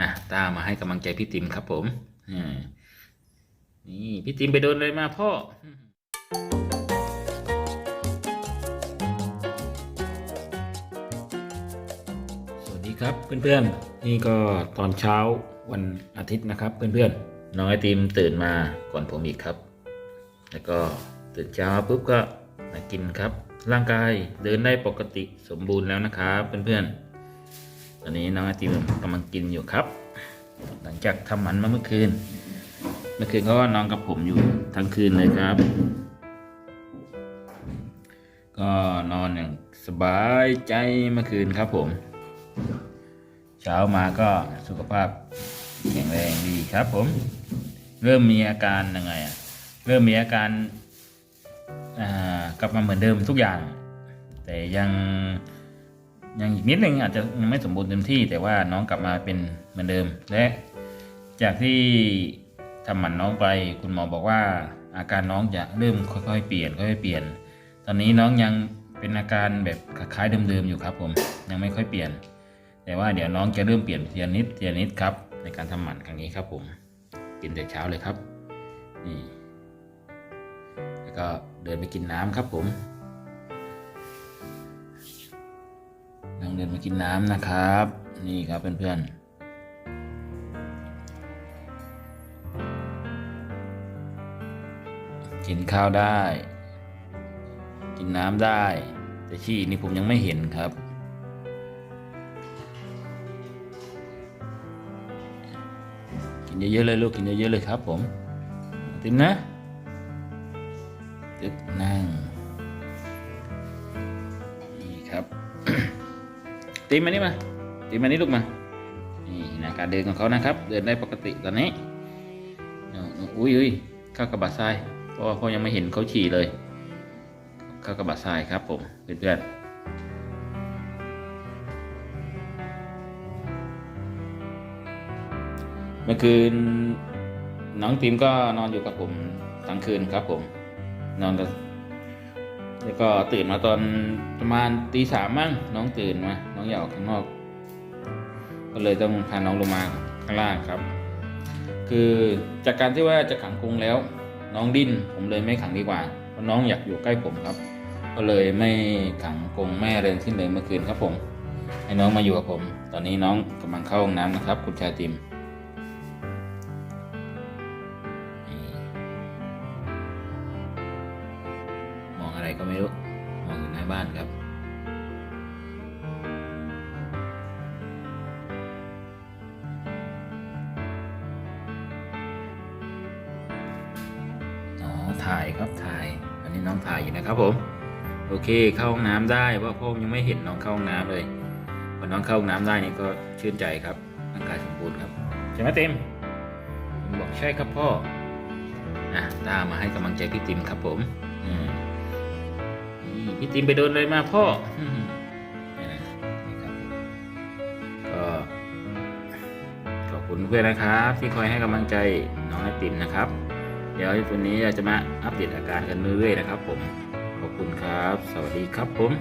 อะตามาให้กำลังใจพี่ติมครับผมนี่พี่ติมไปโดนอะไรมาพ่อสวัสดีครับเพื่อนๆ นี่ก็ตอนเช้าวันอาทิตย์นะครับ เพื่อนๆ น้องไอติมตื่นมาก่อนผมอีกครับ แล้วก็ตื่นเช้าปุ๊บก็มากินครับ ร่างกายเดินได้ปกติสมบูรณ์แล้วนะครับ เพื่อนๆ ตอนนี้น้องไอติมกำลังกินอยู่ครับ หลังจากทำหมันมาเมื่อคืน เมื่อคืนเขาก็นอนกับผมอยู่ทั้งคืนเลยครับ ก็นอนอย่างสบายใจเมื่อคืนครับผม เช้ามาก็สุขภาพแข็งแรงดีครับผม เริ่มมีอาการยังไงอะเริ่มมีอาการกลับมาเหมือนเดิมทุกอย่าง แต่ยัง ยังอีกนิดนึงอาจจะยังไม่สมบูรณ์เต็มที่ แต่ว่าน้องกลับมาเป็นเหมือนเดิม และจากที่ทำหมันน้องไปคุณหมอบอกว่า อาการน้องจะเริ่มค่อยๆ เปลี่ยนค่อยๆเปลี่ยน ตอนนี้น้องยังเป็นอาการแบบคล้ายๆเดิมๆอยู่ครับ ผมยังไม่ค่อยเปลี่ยน แต่ว่าเดี๋ยวน้องจะเริ่มเปลี่ยนเทียนิดเทียนิดครับ ในการทำหมันครั้งนี้ครับ ผมกินแต่เช้าเลยครับนี่แล้วก็เดินไปกินน้ำครับผม เดินมากินน้ำนะครับ นี่ครับเพื่อนๆกินข้าวได้ กินน้ำได้ แต่ขี้นี่ผมยังไม่เห็นครับ กินเยอะๆเลยลูกกินเยอะๆเลยครับผมติมนะตึกนั่ง ติมานี่มาติมานี่ลูกมา นี่นะการเดินของเขานะครับ เดินได้ปกติตอนนี้อุ้ยอุ้ยเข้ากระบะทราย เพราะว่าพ่อยังไม่เห็นเขาฉี่เลย เข้ากระบะทรายครับผมเพื่อนๆเมื่อคืนน้องติมก็นอนอยู่กับผมทั้งคืนครับผม นอนกับ แล้วก็ตื่นมาตอนประมาณตีสามมั้งน้องตื่นมา น้องอยากออกข้างนอก ก็เลยต้องพาน้องลงมาข้างล่างครับ คือจากการที่ว่าจะขังกรงแล้ว น้องดิ้นผมเลยไม่ขังดีกว่าเพราะน้องอยากอยู่ใกล้ผมครับ ก็เลยไม่ขังกรงแม่เรนขึ้นเลยเมื่อคืนครับผมให้น้องมาอยู่กับผม ตอนนี้น้องกำลังเข้าห้องน้ำนะครับ คุณชายติม อะไรก็ไม่รู้มองอยู่หน้าบ้านครับ อ๋อ ถ่ายครับถ่าย อันนี้น้องถ่ายอยู่นะครับผม โอเค เข้าห้องน้ำได้ เพราะพ่อยังไม่เห็นน้องเข้าห้องน้ำเลยพอน้องเข้าห้องน้ำได้นี่ก็ชื่นใจครับ ร่างกายสมบูรณ์ครับ ใช่ไหมเต็มผมบอกใช่ครับพ่ออะตามาให้กำลังใจพี่ติมครับผม อืม พี่ติมไปโดนอะไรมาพ่อก็ขอบคุณเพื่อนนะครับ ที่คอยให้กำลังใจน้องไอติมนะครับ เดี๋ยววันนี้เราจะมาอัปเดตอาการกันเรื่อยๆนะครับ ผมขอบคุณครับ สวัสดีครับผม